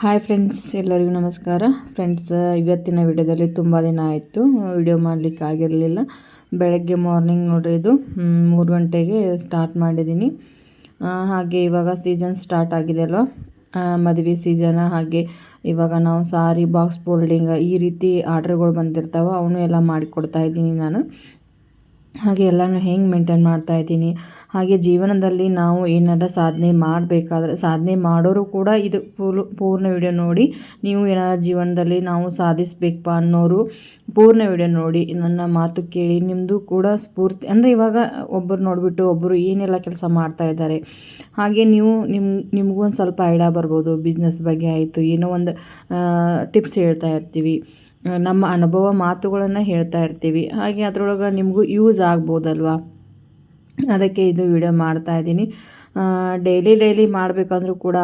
Hi friends ಎಲ್ಲರಿಗೂ ನಮಸ್ಕಾರ. Friends ಇವತ್ತಿನ ವಿಡಿಯೋದಲ್ಲಿ ತುಂಬ ದಿನ ಆಯಿತು. ವಿಡಿಯೋ ಮಾಡಲಿಕ್ಕೆ ಆಗಿರಲಿಲ್ಲ. ಬೆಳಗ್ಗೆ ಮಾರ್ನಿಂಗ್ ನೋಡ್ರಿ ಇದು ಮೂರು ಗಂಟೆಗೆ ಸ್ಟಾರ್ಟ್ ಮಾಡಿದ್ದೀನಿ. ಹಾಗೆ ಇವಾಗ ಸೀಸನ್ ಸ್ಟಾರ್ಟ್ ಆಗಿದೆ ಅಲ್ವಾ? ಮದುವೆ ಸೀಸನ್ ಹಾಗೆ ಇವಾಗ ನಾವು ಸಾರಿ ಬಾಕ್ಸ್ ಫೋಲ್ಡಿಂಗ್ ಈ ರೀತಿ ಆರ್ಡ್ರ್ಗಳು ಬಂದಿರ್ತಾವೆ ಅವನು ಎಲ್ಲ ಮಾಡಿಕೊಡ್ತಾ ಇದ್ದೀನಿ ನಾನು. ಹಾಗೆ ಎಲ್ಲನೂ ಹೆಂಗೆ ಮೇಂಟೈನ್ ಮಾಡ್ತಾ ಇದ್ದೀನಿ. ಹಾಗೆ ಜೀವನದಲ್ಲಿ ನಾವು ಏನಾರ ಸಾಧನೆ ಮಾಡಬೇಕಾದ್ರೆ, ಸಾಧನೆ ಮಾಡೋರು ಕೂಡ ಇದು ಪೂಲು, ಪೂರ್ಣ ವಿಡಿಯೋ ನೋಡಿ ನೀವು ಏನಾರ ಜೀವನದಲ್ಲಿ ನಾವು ಸಾಧಿಸ್ಬೇಕಪ್ಪ ಅನ್ನೋರು ಪೂರ್ಣ ವಿಡಿಯೋ ನೋಡಿ ನನ್ನ ಮಾತು ಕೇಳಿ ನಿಮ್ಮದು ಕೂಡ ಸ್ಫೂರ್ತಿ, ಅಂದರೆ ಇವಾಗ ಒಬ್ಬರು ನೋಡಿಬಿಟ್ಟು ಒಬ್ಬರು ಏನೆಲ್ಲ ಕೆಲಸ ಮಾಡ್ತಾ ಇದ್ದಾರೆ. ಹಾಗೆ ನೀವು ನಿಮ್ಮ ನಿಮಗೂ ಒಂದು ಸ್ವಲ್ಪ ಐಡಿಯಾ ಬರ್ಬೋದು ಬಿಸ್ನೆಸ್ ಬಗ್ಗೆ ಆಯಿತು, ಏನೋ ಒಂದು ಟಿಪ್ಸ್ ಹೇಳ್ತಾ ಇರ್ತೀವಿ. ನಮ್ಮ ಅನುಭವ ಮಾತುಗಳನ್ನು ಹೇಳ್ತಾ ಇರ್ತೀವಿ. ಹಾಗೆ ಅದರೊಳಗೆ ನಿಮಗೂ ಯೂಸ್ ಆಗ್ಬೋದಲ್ವ? ಅದಕ್ಕೆ ಇದು ವಿಡಿಯೋ ಮಾಡ್ತಾ ಇದ್ದೀನಿ. ಡೈಲಿ ಡೈಲಿ ಮಾಡಬೇಕಂದ್ರೂ ಕೂಡ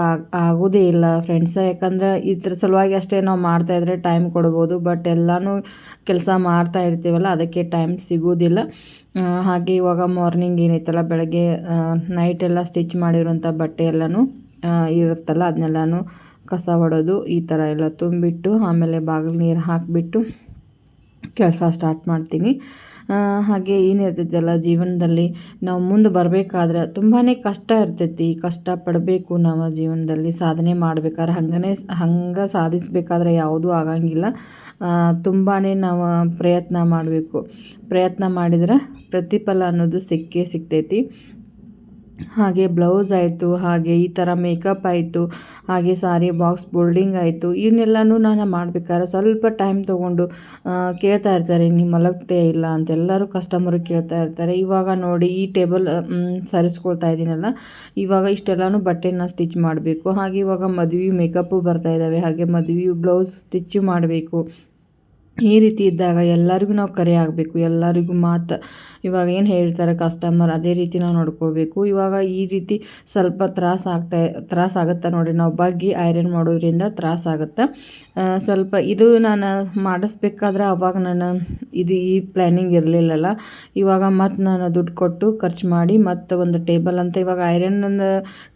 ಆಗೋದೇ ಇಲ್ಲ ಫ್ರೆಂಡ್ಸ. ಯಾಕಂದ್ರೆ ಇದ್ರ ಸಲುವಾಗಿ ಅಷ್ಟೇ ನಾವು ಮಾಡ್ತಾಯಿದ್ರೆ ಟೈಮ್ ಕೊಡ್ಬೋದು. ಬಟ್ ಎಲ್ಲನೂ ಕೆಲಸ ಮಾಡ್ತಾ ಇರ್ತೀವಲ್ಲ, ಅದಕ್ಕೆ ಟೈಮ್ ಸಿಗೋದಿಲ್ಲ. ಹಾಗೆ ಇವಾಗ ಮಾರ್ನಿಂಗ್ ಏನೈತಲ್ಲ, ಬೆಳಗ್ಗೆ ನೈಟೆಲ್ಲ ಸ್ಟಿಚ್ ಮಾಡಿರೋಂಥ ಬಟ್ಟೆ ಎಲ್ಲನೂ ಇರುತ್ತಲ್ಲ, ಅದನ್ನೆಲ್ಲನೂ ಕಸ ಹೊಡೋದು ಈ ಥರ ಎಲ್ಲ ತುಂಬಿಟ್ಟು ಆಮೇಲೆ ಬಾಗಿಲು ನೀರು ಹಾಕಿಬಿಟ್ಟು ಕೆಲಸ ಸ್ಟಾರ್ಟ್ ಮಾಡ್ತೀನಿ. ಹಾಗೆ ಏನಿರ್ತೈತಲ್ಲ ಜೀವನದಲ್ಲಿ ನಾವು ಮುಂದೆ ಬರಬೇಕಾದ್ರೆ ತುಂಬಾ ಕಷ್ಟ ಇರ್ತೈತಿ. ಕಷ್ಟ ಪಡಬೇಕು ನಾವು ಜೀವನದಲ್ಲಿ, ಸಾಧನೆ ಮಾಡ್ಬೇಕಾದ್ರೆ. ಹಂಗನೇ ಹಂಗೆ ಸಾಧಿಸಬೇಕಾದ್ರೆ ಯಾವುದೂ ಆಗಂಗಿಲ್ಲ. ತುಂಬಾ ನಾವು ಪ್ರಯತ್ನ ಮಾಡಬೇಕು. ಪ್ರಯತ್ನ ಮಾಡಿದ್ರೆ ಪ್ರತಿಫಲ ಅನ್ನೋದು ಸಿಕ್ಕೇ ಸಿಗ್ತೈತಿ. ಹಾಗೆ ಬ್ಲೌಸ್ ಆಯಿತು, ಹಾಗೆ ಈ ಥರ ಮೇಕಪ್ ಆಯಿತು, ಹಾಗೆ ಸಾರಿ ಬಾಕ್ಸ್ ಬೋಲ್ಡಿಂಗ್ ಆಯಿತು ಇವನ್ನೆಲ್ಲನೂ ನಾನು ಮಾಡಬೇಕಾದ್ರೆ ಸ್ವಲ್ಪ ಟೈಮ್ ತೊಗೊಂಡು ಕೇಳ್ತಾ ಇರ್ತಾರೆ ನಿಮ್ಮ ಮಲಗ್ತೇ ಇಲ್ಲ ಅಂತೆಲ್ಲರೂ ಕಸ್ಟಮರು ಕೇಳ್ತಾ ಇರ್ತಾರೆ. ಇವಾಗ ನೋಡಿ ಈ ಟೇಬಲ್ ಸರಿಸ್ಕೊಳ್ತಾ ಇದ್ದೀನಲ್ಲ, ಇವಾಗ ಇಷ್ಟೆಲ್ಲನೂ ಬಟ್ಟೆನ ಸ್ಟಿಚ್ ಮಾಡಬೇಕು. ಹಾಗೆ ಇವಾಗ ಮದುವೆ ಮೇಕಪ್ಪು ಬರ್ತಾ ಇದ್ದಾವೆ ಹಾಗೆ ಮದುವೆ ಬ್ಲೌಸ್ ಸ್ಟಿಚ್ಚು ಮಾಡಬೇಕು. ಈ ರೀತಿ ಇದ್ದಾಗ ಎಲ್ಲರಿಗೂ ನಾವು ಕರೆ ಆಗಬೇಕು, ಎಲ್ಲರಿಗೂ ಮಾತು, ಇವಾಗ ಏನು ಹೇಳ್ತಾರೆ ಕಸ್ಟಮರ್ ಅದೇ ರೀತಿ ನಾವು ನೋಡ್ಕೊಳ್ಬೇಕು. ಇವಾಗ ಈ ರೀತಿ ಸ್ವಲ್ಪ ತ್ರಾಸ ಆಗ್ತಾ, ತ್ರಾಸ ನೋಡಿರಿ ನಾವು ಬಗ್ಗಿ ಐರನ್ ಮಾಡೋದ್ರಿಂದ ತ್ರಾಸ ಆಗುತ್ತೆ. ಸ್ವಲ್ಪ ಇದು ನಾನು ಮಾಡಿಸ್ಬೇಕಾದ್ರೆ ಅವಾಗ ನಾನು ಇದು ಈ ಪ್ಲ್ಯಾನಿಂಗ್ ಇರಲಿಲ್ಲಲ್ಲ. ಇವಾಗ ಮತ್ತು ನಾನು ದುಡ್ಡು ಕೊಟ್ಟು ಖರ್ಚು ಮಾಡಿ ಮತ್ತು ಒಂದು ಟೇಬಲ್ ಅಂತ, ಇವಾಗ ಐರನ್ ಒಂದು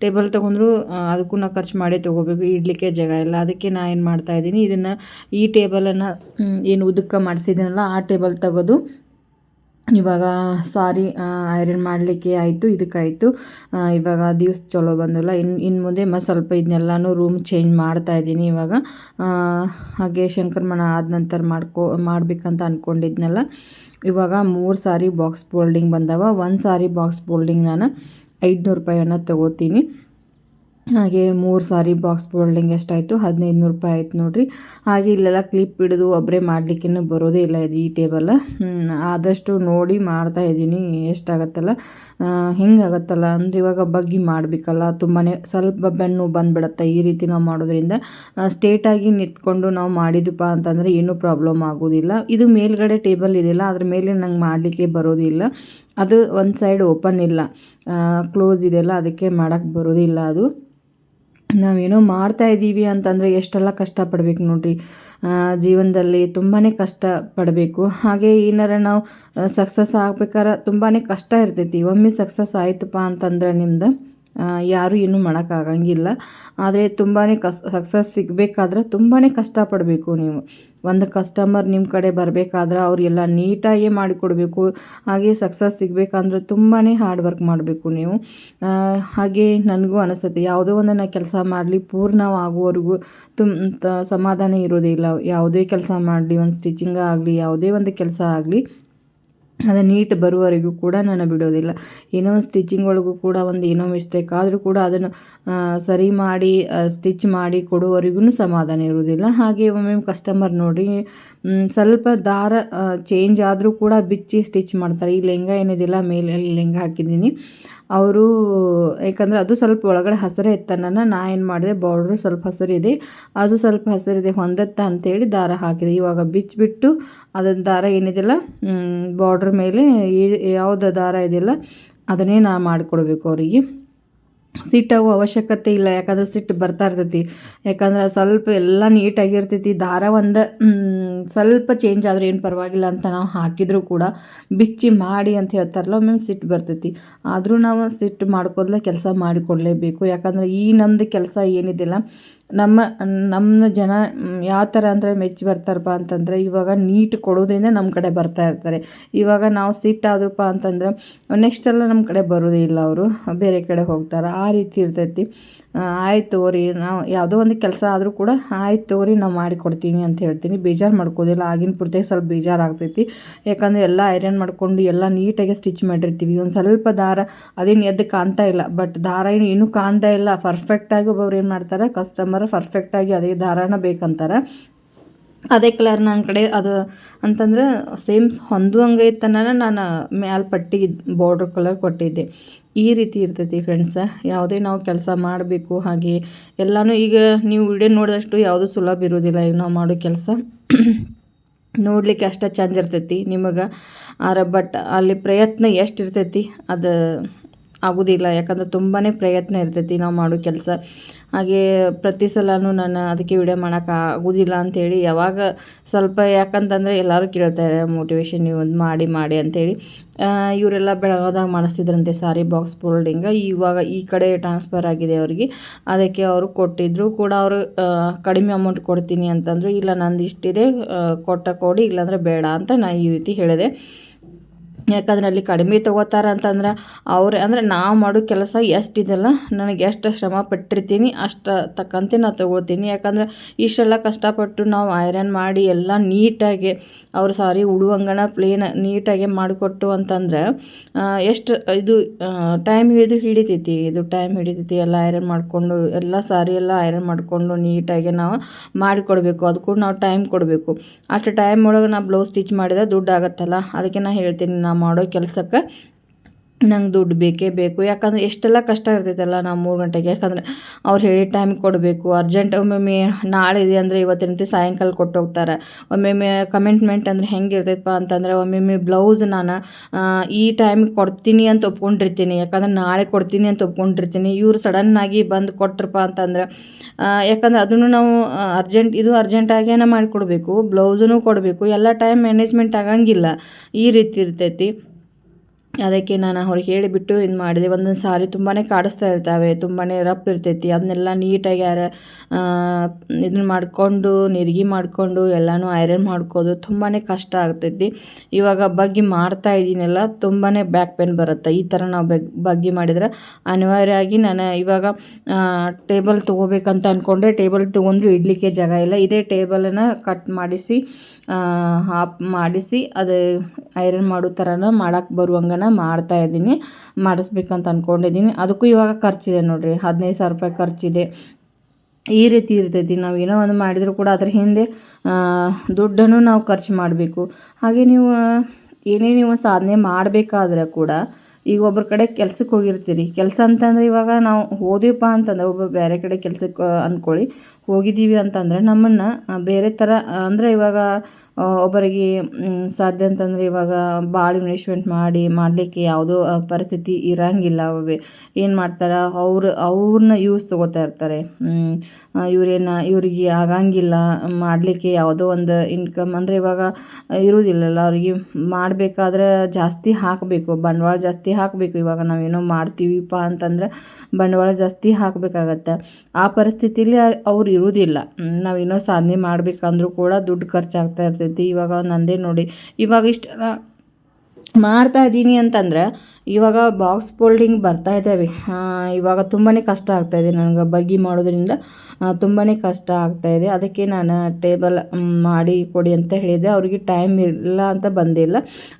ಟೇಬಲ್ ತೊಗೊಂಡ್ರು ಅದಕ್ಕೂ ನಾವು ಖರ್ಚು ಮಾಡಿ ತೊಗೋಬೇಕು, ಇಡ್ಲಿಕ್ಕೆ ಜಾಗ ಇಲ್ಲ. ಅದಕ್ಕೆ ನಾನು ಏನು ಮಾಡ್ತಾಯಿದ್ದೀನಿ ಇದನ್ನು ಈ ಟೇಬಲನ್ನು ಏನು ಉದುಕ ಮಾಡಿಸಿದ್ದೀನಲ್ಲ, ಆ ಟೇಬಲ್ ತೆಗೆದು. ಇವಾಗ ಸಾರಿ ಐರನ್ ಮಾಡಲಿಕ್ಕೆ ಆಯಿತು ಇದಕ್ಕಾಯಿತು ಇವಾಗ ದಿವ್ಸ ಚಲೋ ಬಂದಿಲ್ಲ. ಇನ್ನು ಇನ್ನು ಮುಂದೆ ಮತ್ತು ಸ್ವಲ್ಪ ಇದನ್ನೆಲ್ಲನೂ ರೂಮ್ ಚೇಂಜ್ ಮಾಡ್ತಾ ಇದ್ದೀನಿ ಇವಾಗ. ಹಾಗೆ ಶಂಕರಮಣ ಆದ ನಂತರ ಮಾಡ್ಕೊ, ಮಾಡಬೇಕಂತ ಅಂದ್ಕೊಂಡಿದ್ನಲ್ಲ ಇವಾಗ ಮೂರು ಸಾರಿ ಬಾಕ್ಸ್ ಬೋಲ್ಡಿಂಗ್ ಬಂದವ. ಒಂದು ಸಾರಿ ಬಾಕ್ಸ್ ಬೋಲ್ಡಿಂಗ್ ನಾನು ಐದುನೂರು ರೂಪಾಯಿಯನ್ನು ತೊಗೋತೀನಿ. ಹಾಗೆ ಮೂರು ಸಾರಿ ಬಾಕ್ಸ್ ಬೋಲ್ಡಿಂಗ್ ಎಷ್ಟಾಯಿತು? ಹದಿನೈದು ನೂರು ರೂಪಾಯಿ ಆಯ್ತು ನೋಡಿರಿ. ಹಾಗೆ ಇಲ್ಲೆಲ್ಲ ಕ್ಲಿಪ್ ಹಿಡಿದು ಒಬ್ಬರೇ ಮಾಡಲಿಕ್ಕೇನು ಬರೋದೇ ಇಲ್ಲ ಇದು ಈ ಟೇಬಲ್. ಆದಷ್ಟು ನೋಡಿ ಮಾಡ್ತಾ ಇದ್ದೀನಿ. ಎಷ್ಟಾಗತ್ತಲ್ಲ? ಹಿಂಗಾಗತ್ತಲ್ಲ? ಅಂದರೆ ಇವಾಗ ಬಗ್ಗಿ ಮಾಡಬೇಕಲ್ಲ. ತುಂಬಾ ಸ್ವಲ್ಪ ಬೆನ್ನು ಬಂದುಬಿಡತ್ತೆ ಈ ರೀತಿ ನಾವು ಮಾಡೋದ್ರಿಂದ. ಸ್ಟೇಟಾಗಿ ನಿಂತ್ಕೊಂಡು ನಾವು ಮಾಡಿದಪ್ಪ ಅಂತಂದರೆ ಏನೂ ಪ್ರಾಬ್ಲಮ್ ಆಗೋದಿಲ್ಲ. ಇದು ಮೇಲ್ಗಡೆ ಟೇಬಲ್ ಇದೆಯಲ್ಲ, ಅದ್ರ ಮೇಲೆ ನಂಗೆ ಮಾಡಲಿಕ್ಕೆ ಬರೋದಿಲ್ಲ. ಅದು ಒಂದು ಸೈಡ್ ಓಪನ್ ಇಲ್ಲ. ಕ್ಲೋಸ್ ಇದೆಯಲ್ಲ, ಅದಕ್ಕೆ ಮಾಡೋಕ್ಕೆ ಬರೋದಿಲ್ಲ ಅದು. ನಾವೇನೋ ಮಾಡ್ತಾ ಇದ್ದೀವಿ ಅಂತಂದರೆ ಎಷ್ಟೆಲ್ಲ ಕಷ್ಟಪಡ್ಬೇಕು ನೋಡಿರಿ. ಜೀವನದಲ್ಲಿ ತುಂಬಾ ಕಷ್ಟ ಪಡಬೇಕು ಹಾಗೆ ಏನಾರ ನಾವು ಸಕ್ಸಸ್ ಆಗ್ಬೇಕಾರೆ ತುಂಬಾ ಕಷ್ಟ ಇರ್ತೈತಿ. ಒಮ್ಮೆ ಸಕ್ಸಸ್ ಆಯಿತಪ್ಪ ಅಂತಂದ್ರೆ ನಿಮ್ದು ಯಾರೂ ಏನೂ ಮಾಡೋಕ್ಕಾಗಂಗಿಲ್ಲ. ಆದರೆ ತುಂಬಾ ಕಸ್ ಸಕ್ಸಸ್ ಸಿಗಬೇಕಾದ್ರೆ ತುಂಬಾ ಕಷ್ಟಪಡಬೇಕು ನೀವು. ಒಂದು ಕಸ್ಟಮರ್ ನಿಮ್ಮ ಕಡೆ ಬರಬೇಕಾದ್ರೆ ಅವರೆಲ್ಲ ನೀಟಾಗಿ ಮಾಡಿಕೊಡಬೇಕು. ಹಾಗೆ ಸಕ್ಸಸ್ ಸಿಗಬೇಕಂದ್ರೆ ತುಂಬಾ ಹಾರ್ಡ್ ವರ್ಕ್ ಮಾಡಬೇಕು ನೀವು. ಹಾಗೆ ನನಗೂ ಅನಿಸುತ್ತೆ ಯಾವುದೋ ಒಂದನ್ನು ಕೆಲಸ ಮಾಡಲಿ, ಪೂರ್ಣವಾಗುವವರೆಗೂ ತುಮ್ ಸಮಾಧಾನ ಇರೋದಿಲ್ಲ ಯಾವುದೇ ಕೆಲಸ ಮಾಡಲಿ, ಒಂದು ಸ್ಟಿಚಿಂಗ್ ಆಗಲಿ, ಯಾವುದೇ ಒಂದು ಕೆಲಸ ಆಗಲಿ ಅದು ನೀಟ್ ಬರುವವರೆಗೂ ಕೂಡ ನಾನು ಬಿಡೋದಿಲ್ಲ. ಏನೋ ಒಂದು ಸ್ಟಿಚಿಂಗ್ ಒಳಗೂ ಕೂಡ ಒಂದು ಏನೋ ಮಿಸ್ಟೇಕ್ ಆದರೂ ಕೂಡ ಅದನ್ನು ಸರಿ ಮಾಡಿ ಸ್ಟಿಚ್ ಮಾಡಿ ಕೊಡುವವರೆಗೂ ಸಮಾಧಾನ ಇರುವುದಿಲ್ಲ. ಹಾಗೆ ಒಮ್ಮೆ ಕಸ್ಟಮರ್ ನೋಡಿ ಸ್ವಲ್ಪ ದಾರ ಚೇಂಜ್ ಆದರೂ ಕೂಡ ಬಿಚ್ಚಿ ಸ್ಟಿಚ್ ಮಾಡ್ತಾರೆ. ಈ ಲೆಂಗ ಏನಿದಿಲ್ಲ ಮೇಲೆ ಲೆಂಗ ಹಾಕಿದ್ದೀನಿ. ಅವರು ಯಾಕಂದರೆ ಅದು ಸ್ವಲ್ಪ ಒಳಗಡೆ ಹಸಿರೇ ಇತ್ತನ್ನ ನಾ ಏನು ಮಾಡಿದೆ ಬಾರ್ಡ್ರು ಸ್ವಲ್ಪ ಹಸಿರಿದೆ ಅದು ಸ್ವಲ್ಪ ಹಸಿರಿದೆ ಹೊಂದತ್ತ ಅಂತೇಳಿ ದಾರ ಹಾಕಿದೆ. ಇವಾಗ ಬಿಚ್ಚಿಬಿಟ್ಟು ಅದನ್ನು ದಾರ ಏನಿದೆಯಲ್ಲ ಬಾರ್ಡ್ರ್ ಮೇಲೆ ಯಾವುದು ದಾರ ಇದೆಯಲ್ಲ, ಅದನ್ನೇ ನಾ ಮಾಡಿಕೊಡ್ಬೇಕು ಅವರಿಗೆ. ಸಿಟ್ಟಾಗೋ ಅವಶ್ಯಕತೆ ಇಲ್ಲ, ಯಾಕಂದ್ರೆ ಸಿಟ್ಟು ಬರ್ತಾ ಇರ್ತೈತಿ. ಯಾಕಂದ್ರೆ ಸ್ವಲ್ಪ ಎಲ್ಲ ನೀಟಾಗಿರ್ತೈತಿ, ದಾರ ಒಂದು ಸ್ವಲ್ಪ ಚೇಂಜ್ ಆದರೆ ಏನು ಪರವಾಗಿಲ್ಲ ಅಂತ ನಾವು ಹಾಕಿದರೂ ಕೂಡ ಬಿಚ್ಚಿ ಮಾಡಿ ಅಂತ ಹೇಳ್ತಾರಲ್ಲ ಒಮ್ಮೆ ಸಿಟ್ಟು ಬರ್ತೈತಿ. ಆದರೂ ನಾವು ಸಿಟ್ಟು ಮಾಡ್ಕೊದ್ಲೇ ಕೆಲಸ ಮಾಡಿಕೊಡ್ಲೇಬೇಕು. ಯಾಕಂದ್ರೆ ಈ ನಮ್ಮದು ಕೆಲಸ ಏನಿದೆಯಲ್ಲ ನಮ್ಮ ನಮ್ಮ ಜನ, ಯಾವ ಥರ ಅಂದರೆ ಮೆಚ್ಚಿ ಬರ್ತಾರಪ್ಪ ಅಂತಂದರೆ ಇವಾಗ ನೀಟ್ ಕೊಡೋದ್ರಿಂದ ನಮ್ಮ ಕಡೆ ಬರ್ತಾ ಇರ್ತಾರೆ. ಇವಾಗ ನಾವು ಸಿಟ್ಟಾದಪ್ಪ ಅಂತಂದ್ರೆ ನೆಕ್ಸ್ಟ್ ಎಲ್ಲ ನಮ್ಮ ಕಡೆ ಬರೋದೇ ಇಲ್ಲ ಅವರು, ಬೇರೆ ಕಡೆ ಹೋಗ್ತಾರೆ. ಆ ರೀತಿ ಇರ್ತೈತಿ. ಆಯ್ತು ತಗೋರಿ, ನಾವು ಯಾವುದೋ ಒಂದು ಕೆಲಸ ಆದರೂ ಕೂಡ ಆಯ್ತು ತಗೋರಿ, ನಾವು ಮಾಡಿಕೊಡ್ತೀನಿ ಅಂತ ಹೇಳ್ತೀನಿ. ಬೇಜಾರು ಮಾಡ್ಕೋದಿಲ್ಲ, ಆಗಿನ ಪೂರ್ತಿಯಾಗಿ ಸ್ವಲ್ಪ ಬೇಜಾರು ಆಗ್ತೈತಿ. ಯಾಕಂದರೆ ಎಲ್ಲ ಐರನ್ ಮಾಡಿಕೊಂಡು ಎಲ್ಲ ನೀಟಾಗಿ ಸ್ಟಿಚ್ ಮಾಡಿರ್ತೀವಿ. ಒಂದು ಸ್ವಲ್ಪ ದಾರ, ಅದೇನು ಎದ್ದು ಕಾಣ್ತಾ ಇಲ್ಲ, ಬಟ್ ದಾರ ಏನು ಏನೂ ಕಾಣ್ತಾ ಇಲ್ಲ. ಪರ್ಫೆಕ್ಟಾಗಿ ಒಬ್ಬೊಬ್ರು ಏನು ಮಾಡ್ತಾರೆ ಕಸ್ಟಮರ್ ಪರ್ಫೆಕ್ಟಾಗಿ ಅದೇ ದಾರಾನ ಬೇಕಂತಾರೆ. ಅದೇ ಕಲರ್ ನನ್ನ ಕಡೆ ಅದು ಅಂತಂದ್ರೆ ಸೇಮ್ ಹೊಂದುವಂಗೆ ಇತ್ತನ ನಾನು ಮ್ಯಾಲೆ ಪಟ್ಟಿ ಬಾರ್ಡ್ರ್ ಕಲರ್ ಕೊಟ್ಟಿದ್ದೆ. ಈ ರೀತಿ ಇರ್ತೈತಿ ಫ್ರೆಂಡ್ಸ ಯಾವುದೇ ನಾವು ಕೆಲಸ ಮಾಡಬೇಕು ಹಾಗೆ ಎಲ್ಲನೂ ಈಗ ನೀವು ವಿಡಿಯೋ ನೋಡಿದಷ್ಟು ಯಾವುದೂ ಸುಲಭ ಇರೋದಿಲ್ಲ ಈಗ ನಾವು ಮಾಡೋ ಕೆಲಸ. ನೋಡಲಿಕ್ಕೆ ಅಷ್ಟೇ ಚಂದ ಇರ್ತೈತಿ ನಿಮಗೆ. ಆರ ಬಟ್ ಅಲ್ಲಿ ಪ್ರಯತ್ನ ಎಷ್ಟು ಇರ್ತೈತಿ ಅದು ಆಗೋದಿಲ್ಲ ಯಾಕಂದ್ರೆ ತುಂಬಾ ಪ್ರಯತ್ನ ಇರ್ತೈತಿ ನಾವು ಮಾಡೋ ಕೆಲಸ. ಹಾಗೇ ಪ್ರತಿ ಸಲವೂ ನಾನು ಅದಕ್ಕೆ ವಿಡಿಯೋ ಮಾಡೋಕೆ ಆಗೋದಿಲ್ಲ ಅಂಥೇಳಿ ಯಾವಾಗ ಸ್ವಲ್ಪ ಯಾಕಂತಂದರೆ ಎಲ್ಲರೂ ಕೇಳ್ತಾರೆ ಮೋಟಿವೇಶನ್ ಒಂದು ಮಾಡಿ ಮಾಡಿ ಅಂಥೇಳಿ ಇವರೆಲ್ಲ ಬೆಳಗಾವ್ದಾಗ ಮಾಡಿಸ್ತಿದ್ರಂತೆ ಸಾರಿ ಬಾಕ್ಸ್ ಫೋಲ್ಡಿಂಗ. ಇವಾಗ ಈ ಕಡೆ ಟ್ರಾನ್ಸ್ಫರ್ ಆಗಿದೆ ಅವರಿಗೆ. ಅದಕ್ಕೆ ಅವರು ಕೊಟ್ಟಿದ್ದರು ಕೂಡ ಅವರು ಕಡಿಮೆ ಅಮೌಂಟ್ ಕೊಡ್ತೀನಿ ಅಂತಂದರು, ಇಲ್ಲ ನಂದು ಇಷ್ಟಿದೆ ಕೊಟ್ಟ ಕೊಡಿ, ಇಲ್ಲಾಂದರೆ ಬೇಡ ಅಂತ ನಾನು ಈ ರೀತಿ ಹೇಳಿದೆ. ಯಾಕಂದ್ರೆ ಅಲ್ಲಿ ಕಡಿಮೆ ತೊಗೋತಾರೆ ಅಂತಂದ್ರೆ ಅವ್ರು ಅಂದರೆ ನಾವು ಮಾಡೋ ಕೆಲಸ ಎಷ್ಟಿದೆಲ್ಲ, ನನಗೆ ಎಷ್ಟು ಶ್ರಮ ಪಟ್ಟಿರ್ತೀನಿ, ಅಷ್ಟು ತಕ್ಕಂತೆ ನಾನು ತೊಗೊಳ್ತೀನಿ ಯಾಕಂದ್ರೆ ಇಷ್ಟೆಲ್ಲ ಕಷ್ಟಪಟ್ಟು ನಾವು ಐರನ್ ಮಾಡಿ ಎಲ್ಲ ನೀಟಾಗಿ ಅವ್ರ ಸಾರಿ ಉಡುವಂಗನ ಪ್ಲೇನ್ ನೀಟಾಗಿ ಮಾಡಿಕೊಟ್ಟು ಅಂತಂದ್ರೆ ಎಷ್ಟು ಇದು ಟೈಮ್ ಹಿಡಿದು ಹಿಡಿತೈತಿ. ಇದು ಟೈಮ್ ಹಿಡಿತೈತಿ, ಎಲ್ಲ ಐರನ್ ಮಾಡಿಕೊಂಡು, ಎಲ್ಲ ಸಾರಿ ಎಲ್ಲ ಐರನ್ ಮಾಡಿಕೊಂಡು ನೀಟಾಗಿ ನಾವು ಮಾಡಿಕೊಡ್ಬೇಕು. ಅದಕ್ಕೂ ನಾವು ಟೈಮ್ ಕೊಡಬೇಕು. ಅಷ್ಟು ಟೈಮ್ ಒಳಗೆ ನಾವು ಬ್ಲೌಸ್ ಸ್ಟಿಚ್ ಮಾಡಿದ್ರೆ ದುಡ್ಡು ಆಗುತ್ತಲ್ಲ? ಅದಕ್ಕೆ ನಾನು ಹೇಳ್ತೀನಿ ನಾವು ಮಾಡೋ ಕೆಲಸಕ್ಕೆ ನಂಗೆ ದುಡ್ಡು ಬೇಕೇ ಬೇಕು. ಯಾಕಂದರೆ ಎಷ್ಟೆಲ್ಲ ಕಷ್ಟ ಇರ್ತೈತಲ್ಲ ನಾವು ಮೂರು ಗಂಟೆಗೆ. ಯಾಕಂದರೆ ಅವ್ರು ಹೇಳಿದ ಟೈಮಿಗೆ ಕೊಡಬೇಕು. ಅರ್ಜೆಂಟ್ ಒಮ್ಮೊಮ್ಮೆ ನಾಳೆ ಇದೆ ಅಂದರೆ ಇವತ್ತಿನಂತೆ ಸಾಯಂಕಾಲ ಕೊಟ್ಟು ಹೋಗ್ತಾರೆ. ಒಮ್ಮೊಮ್ಮೆ ಕಮಿಟ್ಮೆಂಟ್ ಅಂದರೆ ಹೆಂಗೆ ಇರ್ತೈತಪ್ಪ ಅಂತಂದರೆ ಒಮ್ಮೊಮ್ಮೆ ಬ್ಲೌಸ್ ನಾನು ಈ ಟೈಮಿಗೆ ಕೊಡ್ತೀನಿ ಅಂತ ಒಪ್ಕೊಂಡಿರ್ತೀನಿ. ಯಾಕಂದ್ರೆ ನಾಳೆ ಕೊಡ್ತೀನಿ ಅಂತ ಒಪ್ಕೊಂಡಿರ್ತೀನಿ. ಇವರು ಸಡನ್ನಾಗಿ ಬಂದು ಕೊಟ್ರಪ್ಪ ಅಂತಂದ್ರೆ ಯಾಕಂದ್ರೆ ಅದನ್ನು ನಾವು ಅರ್ಜೆಂಟ್ ಇದು ಅರ್ಜೆಂಟಾಗೇನೆ ಮಾಡಿಕೊಡ್ಬೇಕು. ಬ್ಲೌಸೂ ಕೊಡಬೇಕು. ಎಲ್ಲ ಟೈಮ್ ಮ್ಯಾನೇಜ್ಮೆಂಟ್ ಆಗಂಗಿಲ್ಲ. ಈ ರೀತಿ ಇರ್ತೈತಿ. ಅದಕ್ಕೆ ನಾನು ಅವ್ರಿಗೆ ಹೇಳಿಬಿಟ್ಟು ಇದು ಮಾಡಿದೆ. ಒಂದೊಂದು ಸಾರಿ ತುಂಬಾ ಕಾಡಿಸ್ತಾ ಇರ್ತವೆ ತುಂಬಾ ರಪ್ ಇರ್ತೈತಿ. ಅದನ್ನೆಲ್ಲ ನೀಟಾಗಿ ಯಾರ ಇದನ್ನ ಮಾಡಿಕೊಂಡು, ನಿರ್ಗಿ ಮಾಡಿಕೊಂಡು, ಎಲ್ಲನೂ ಐರನ್ ಮಾಡ್ಕೋದು ತುಂಬಾ ಕಷ್ಟ ಆಗ್ತೈತಿ. ಇವಾಗ ಬಗ್ಗಿ ಮಾಡ್ತಾ ಇದ್ದೀನಲ್ಲ ತುಂಬಾ ಬ್ಯಾಕ್ ಪೇನ್ ಬರುತ್ತೆ. ಈ ಥರ ನಾವು ಬೆಗ್, ಬಗ್ಗಿ ಮಾಡಿದ್ರೆ ಅನಿವಾರ್ಯವಾಗಿ ನಾನು ಇವಾಗ ಟೇಬಲ್ ತೊಗೋಬೇಕಂತ ಅಂದ್ಕೊಂಡೆ ಟೇಬಲ್ ತೊಗೊಂಡ್ರೂ ಇಡಲಿಕ್ಕೆ ಜಾಗ ಇಲ್ಲ. ಇದೇ ಟೇಬಲನ್ನು ಕಟ್ ಮಾಡಿಸಿ ಹಾಪ್ ಮಾಡಿಸಿ ಅದು ಐರನ್ ಮಾಡೋ ಥರನ ಮಾಡೋಕ್ಕೆ ಬರುವಂಗನ ಮಾಡ್ತಾ ಇದ್ದೀನಿ. ಮಾಡಿಸ್ಬೇಕಂತ ಅಂದ್ಕೊಂಡಿದ್ದೀನಿ ಅದಕ್ಕೂ ಇವಾಗ ಖರ್ಚಿದೆ ನೋಡಿರಿ. ಹದಿನೈದು ಸಾವಿರ ರೂಪಾಯಿ ಖರ್ಚಿದೆ. ಈ ರೀತಿ ಇರ್ತೈತಿ. ನಾವು ಏನೋ ಒಂದು ಮಾಡಿದರೂ ಕೂಡ ಅದ್ರ ಹಿಂದೆ ದುಡ್ಡನ್ನು ನಾವು ಖರ್ಚು ಮಾಡಬೇಕು. ಹಾಗೆ ನೀವು ಏನೇ ನೀವು ಸಾಧನೆ ಮಾಡಬೇಕಾದ್ರೆ ಕೂಡ ಈಗ ಒಬ್ಬರ ಕಡೆ ಕೆಲ್ಸಕ್ಕೆ ಹೋಗಿರ್ತೀರಿ. ಕೆಲಸ ಅಂತಂದರೆ ಇವಾಗ ನಾವು ಹೋದ್ವಿಪ್ಪ ಅಂತಂದ್ರೆ ಒಬ್ಬ ಬೇರೆ ಕಡೆ ಕೆಲ್ಸಕ್ಕೆ ಅಂದ್ಕೊಳ್ಳಿ ಹೋಗಿದ್ದೀವಿ ಅಂತಂದರೆ ನಮ್ಮನ್ನು ಬೇರೆ ಥರ ಅಂದರೆ ಇವಾಗ ಒಬ್ಬರಿಗೆ ಸಾಧ್ಯ ಅಂತಂದರೆ ಇವಾಗ ಭಾಳ ಇನ್ವೆಸ್ಟ್ಮೆಂಟ್ ಮಾಡಿ, ಮಾಡಲಿಕ್ಕೆ ಯಾವುದೋ ಪರಿಸ್ಥಿತಿ ಇರೋಂಗಿಲ್ಲ. ಏನು ಮಾಡ್ತಾರೆ? ಅವ್ರು, ಅವ್ರನ್ನ ಯೂಸ್ ತೊಗೋತಾ ಇರ್ತಾರೆ. ಇವ್ರೇನು, ಇವರಿಗೆ ಆಗಂಗಿಲ್ಲ, ಮಾಡಲಿಕ್ಕೆ ಯಾವುದೋ ಒಂದು ಇನ್ಕಮ್ ಅಂದರೆ ಇವಾಗ ಇರುವುದಿಲ್ಲಲ್ಲ, ಅವರಿಗೆ ಮಾಡಬೇಕಾದ್ರೆ ಜಾಸ್ತಿ ಹಾಕಬೇಕು, ಬಂಡವಾಳ ಜಾಸ್ತಿ ಹಾಕಬೇಕು. ಇವಾಗ ನಾವೇನೋ ಮಾಡ್ತೀವಿಪ್ಪ ಅಂತಂದ್ರೆ ಬಂಡವಾಳ ಜಾಸ್ತಿ ಹಾಕಬೇಕಾಗತ್ತೆ. ಆ ಪರಿಸ್ಥಿತಿಲಿ ಅವ್ರು ಇರುವುದಿಲ್ಲ. ನಾವೇನೋ ಸಾಧನೆ ಮಾಡಬೇಕಂದ್ರೂ ಕೂಡ ದುಡ್ಡು ಖರ್ಚಾಗ್ತಾ ಇರ್ತೈತಿ. ಇವಾಗ ನಂದೇ ನೋಡಿ, ಇವಾಗ ಇಷ್ಟೆಲ್ಲ ಮಾಡ್ತಾ ಇದ್ದೀನಿ ಅಂತಂದ್ರೆ ಇವಾಗ ಬಾಕ್ಸ್ ಫೋಲ್ಡಿಂಗ್ ಬರ್ತಾ ಇದ್ದಾವೆ ಇವಾಗ ತುಂಬಾ ಕಷ್ಟ ಆಗ್ತಾ ಇದೆ ನನಗೆ ಬಗ್ಗಿ ಮಾಡೋದ್ರಿಂದ. ತುಂಬಾ ಕಷ್ಟ ಆಗ್ತಾಯಿದೆ ಅದಕ್ಕೆ ನಾನು ಟೇಬಲ್ ಮಾಡಿ ಕೊಡಿ ಅಂತ ಹೇಳಿದೆ. ಅವರಿಗೆ ಟೈಮ್ ಇಲ್ಲ ಅಂತ ಬಂದಿಲ್ಲ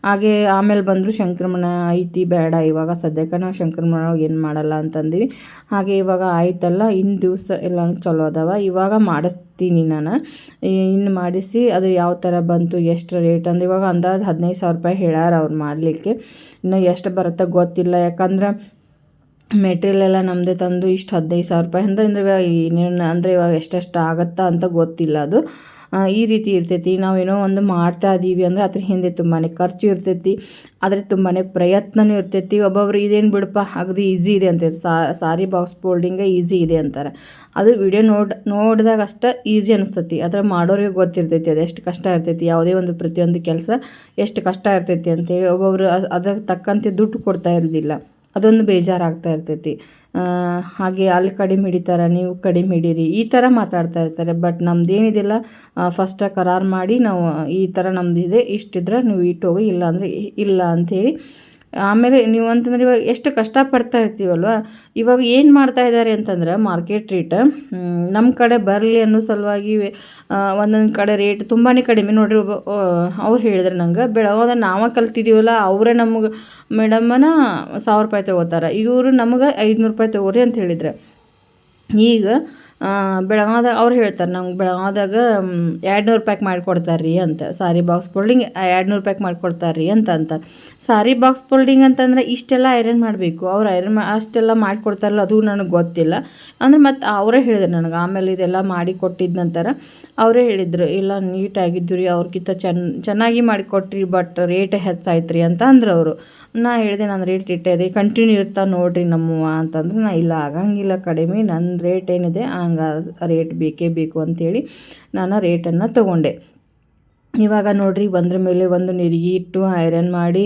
ಹಾಗೆ ಆಮೇಲೆ ಬಂದರೂ ಶಂಕ್ರಮಣ, ಐತಿ ಬೇಡ ಇವಾಗ ಸದ್ಯಕ್ಕೆ ನಾವು ಶಂಕ್ರಮಣ ಏನು ಮಾಡಲ್ಲ ಅಂತಂದೀವಿ ಹಾಗೆ ಇವಾಗ ಆಯ್ತಲ್ಲ ಇನ್ನು ದಿವಸ ಎಲ್ಲ ಚಲೋ ಅದಾವ. ಇವಾಗ ಮಾಡಿಸ್ತೀನಿ ನಾನು. ಇನ್ನು ಮಾಡಿಸಿ ಅದು ಯಾವ ಥರ ಬಂತು, ಎಷ್ಟು ರೇಟ್ ಅಂದ್ರೆ ಇವಾಗ ಅಂದಾಜು ಹದಿನೈದು ಸಾವಿರ ರೂಪಾಯಿ ಹೇಳ್ಯಾರ ಅವ್ರು ಮಾಡಲಿಕ್ಕೆ. ಇನ್ನು ಎಷ್ಟು ಬರುತ್ತೆ ಗೊತ್ತಿಲ್ಲ. ಯಾಕಂದ್ರೆ ಮೆಟೀರಿಯಲ್ ಎಲ್ಲ ನಮ್ಮದೇ ತಂದು ಇಷ್ಟು ಹದಿನೈದು ಸಾವಿರ ರೂಪಾಯಿ ಅಂದರೆ ಇವಾಗ ಏನೇನು ಅಂದರೆ ಇವಾಗ ಎಷ್ಟೆಷ್ಟು ಆಗುತ್ತಾ ಅಂತ ಗೊತ್ತಿಲ್ಲ ಅದು. ಈ ರೀತಿ ಇರ್ತೈತಿ. ನಾವೇನೋ ಒಂದು ಮಾಡ್ತಾ ಇದ್ದೀವಿ ಅಂದರೆ ಅದ್ರ ಹಿಂದೆ ತುಂಬಾ ಖರ್ಚು ಇರ್ತೈತಿ. ಆದರೆ ತುಂಬಾ ಪ್ರಯತ್ನವೂ ಇರ್ತೈತಿ. ಒಬ್ಬೊಬ್ರು ಇದೇನು ಬಿಡಪ್ಪ, ಅಗದಿ ಈಸಿ ಇದೆ ಅಂತಾರೆ. ಸಾರಿ ಬಾಕ್ಸ್ ಫೋಲ್ಡಿಂಗ ಈಸಿ ಇದೆ ಅಂತಾರೆ. ಅದು ವಿಡಿಯೋ ನೋಡಿ, ನೋಡಿದಾಗ ಅಷ್ಟೇ ಈಸಿ ಅನಿಸ್ತೈತಿ. ಆದರೆ ಮಾಡೋರಿಗೆ ಗೊತ್ತಿರ್ತೈತಿ ಅದು ಎಷ್ಟು ಕಷ್ಟ ಇರ್ತೈತಿ. ಯಾವುದೇ ಒಂದು ಪ್ರತಿಯೊಂದು ಕೆಲಸ ಎಷ್ಟು ಕಷ್ಟ ಇರ್ತೈತಿ ಅಂತೇಳಿ ಒಬ್ಬೊಬ್ರು ಅದಕ್ಕೆ ತಕ್ಕಂತೆ ದುಡ್ಡು ಕೊಡ್ತಾ ಇರೋದಿಲ್ಲ. ಅದೊಂದು ಬೇಜಾರಾಗ್ತಾ ಇರ್ತೈತಿ. ಹಾಗೆ ಅಲ್ಲಿ ಕಡಿಮೆ ಹಿಡಿತಾರೆ, ನೀವು ಕಡಿಮೆ ಹಿಡೀರಿ, ಈ ಥರ ಮಾತಾಡ್ತಾ ಇರ್ತಾರೆ. ಬಟ್ ಏನಿದೆಲ್ಲ ಫಸ್ಟಾಗಿ ಕರಾರು ಮಾಡಿ ನಾವು ಈ ಥರ ನಮ್ದು ಇದೆ, ಇಷ್ಟಿದ್ರೆ ನೀವು ಇಟ್ಟೋಗಿ ಇಲ್ಲ ಅಂದರೆ ಇಲ್ಲ ಅಂಥೇಳಿ ಆಮೇಲೆ ನೀವು ಅಂತಂದ್ರೆ ಇವಾಗ ಎಷ್ಟು ಕಷ್ಟಪಡ್ತಾ ಇರ್ತೀವಲ್ವ? ಇವಾಗ ಏನು ಮಾಡ್ತಾ ಇದ್ದಾರೆ ಅಂತಂದ್ರೆ ಮಾರ್ಕೆಟ್ ರೇಟ್ ನಮ್ಮ ಕಡೆ ಬರಲಿ ಅನ್ನೋ ಸಲುವಾಗಿ ಒಂದೊಂದು ಕಡೆ ರೇಟ್ ತುಂಬಾ ಕಡಿಮೆ. ನೋಡಿರಿ ಅವ್ರು ಹೇಳಿದ್ರು ನಂಗೆ, ಬೆಳಗಾವ್ದ ನಾವೇ ಕಲ್ತಿದ್ದೀವಲ್ಲ ಅವರೇ ನಮಗೆ, ಮೇಡಮ್ಮನ ಸಾವಿರ ರೂಪಾಯಿ ತೊಗೋತಾರೆ. ಇವರು ನಮಗೆ ಐದುನೂರು ರೂಪಾಯಿ ತೊಗೋರಿ ಅಂತ ಹೇಳಿದ್ರು. ಈಗ ಬೆಳಗಾವ್ದಾಗ ಅವ್ರು ಹೇಳ್ತಾರೆ ನಂಗೆ ಬೆಳಗಾವಿದಾಗ ಎರಡು ನೂರು ಪ್ಯಾಕ್ ಮಾಡಿಕೊಡ್ತಾರೆ ರೀ ಅಂತ. ಸಾರಿ ಬಾಕ್ಸ್ ಫೋಲ್ಡಿಂಗ್ ಎರಡು ನೂರು ಪ್ಯಾಕ್ ಮಾಡಿಕೊಡ್ತಾರೆ ರೀ ಅಂತ ಅಂತಾರೆ. ಸಾರಿ ಬಾಕ್ಸ್ ಫೋಲ್ಡಿಂಗ್ ಅಂತಂದ್ರೆ ಇಷ್ಟೆಲ್ಲ ಐರನ್ ಮಾಡಬೇಕು. ಅವ್ರು ಐರನ್ ಮಾ, ಅಷ್ಟೆಲ್ಲ ಮಾಡಿಕೊಡ್ತಾರಲ್ಲ, ಅದು ನನಗೆ ಗೊತ್ತಿಲ್ಲ. ಅಂದರೆ ಮತ್ತು ಅವರೇ ಹೇಳಿದ್ರು ನನಗೆ, ಆಮೇಲೆ ಇದೆಲ್ಲ ಮಾಡಿ ಕೊಟ್ಟಿದ್ದ ನಂತರ ಅವರೇ ಹೇಳಿದರು, ಇಲ್ಲ ನೀಟಾಗಿದ್ದು ರೀ ಅವ್ರಿಗಿಂತ ಚೆನ್ನ ಚೆನ್ನಾಗಿ ಮಾಡಿಕೊಟ್ರಿ ಬಟ್ ರೇಟ್ ಹೆಚ್ಚಾಯ್ತು ರೀ ಅಂತ ಅಂದ್ರೆ ಅವರು. ನಾ ಹೇಳಿದೆ, ನಾನು ರೇಟ್ ಇಟ್ಟೆ ಕಂಟಿನ್ಯೂ ಇರ್ತಾ ನೋಡಿರಿ ನಮ್ಮವ್ವ ಅಂತಂದ್ರೆ. ನಾ, ಇಲ್ಲ, ಆಗಂಗಿಲ್ಲ ಕಡಿಮೆ ನನ್ನ ರೇಟ್ ಏನಿದೆ ಹಂಗೆ ರೇಟ್ ಬೇಕೇ ಬೇಕು ಅಂಥೇಳಿ ನಾನು ರೇಟನ್ನು ತೊಗೊಂಡೆ. ಇವಾಗ ನೋಡಿರಿ ಒಂದ್ರ ಮೇಲೆ ಒಂದು ನೆರಿಗೆ ಇಟ್ಟು ಐರನ್ ಮಾಡಿ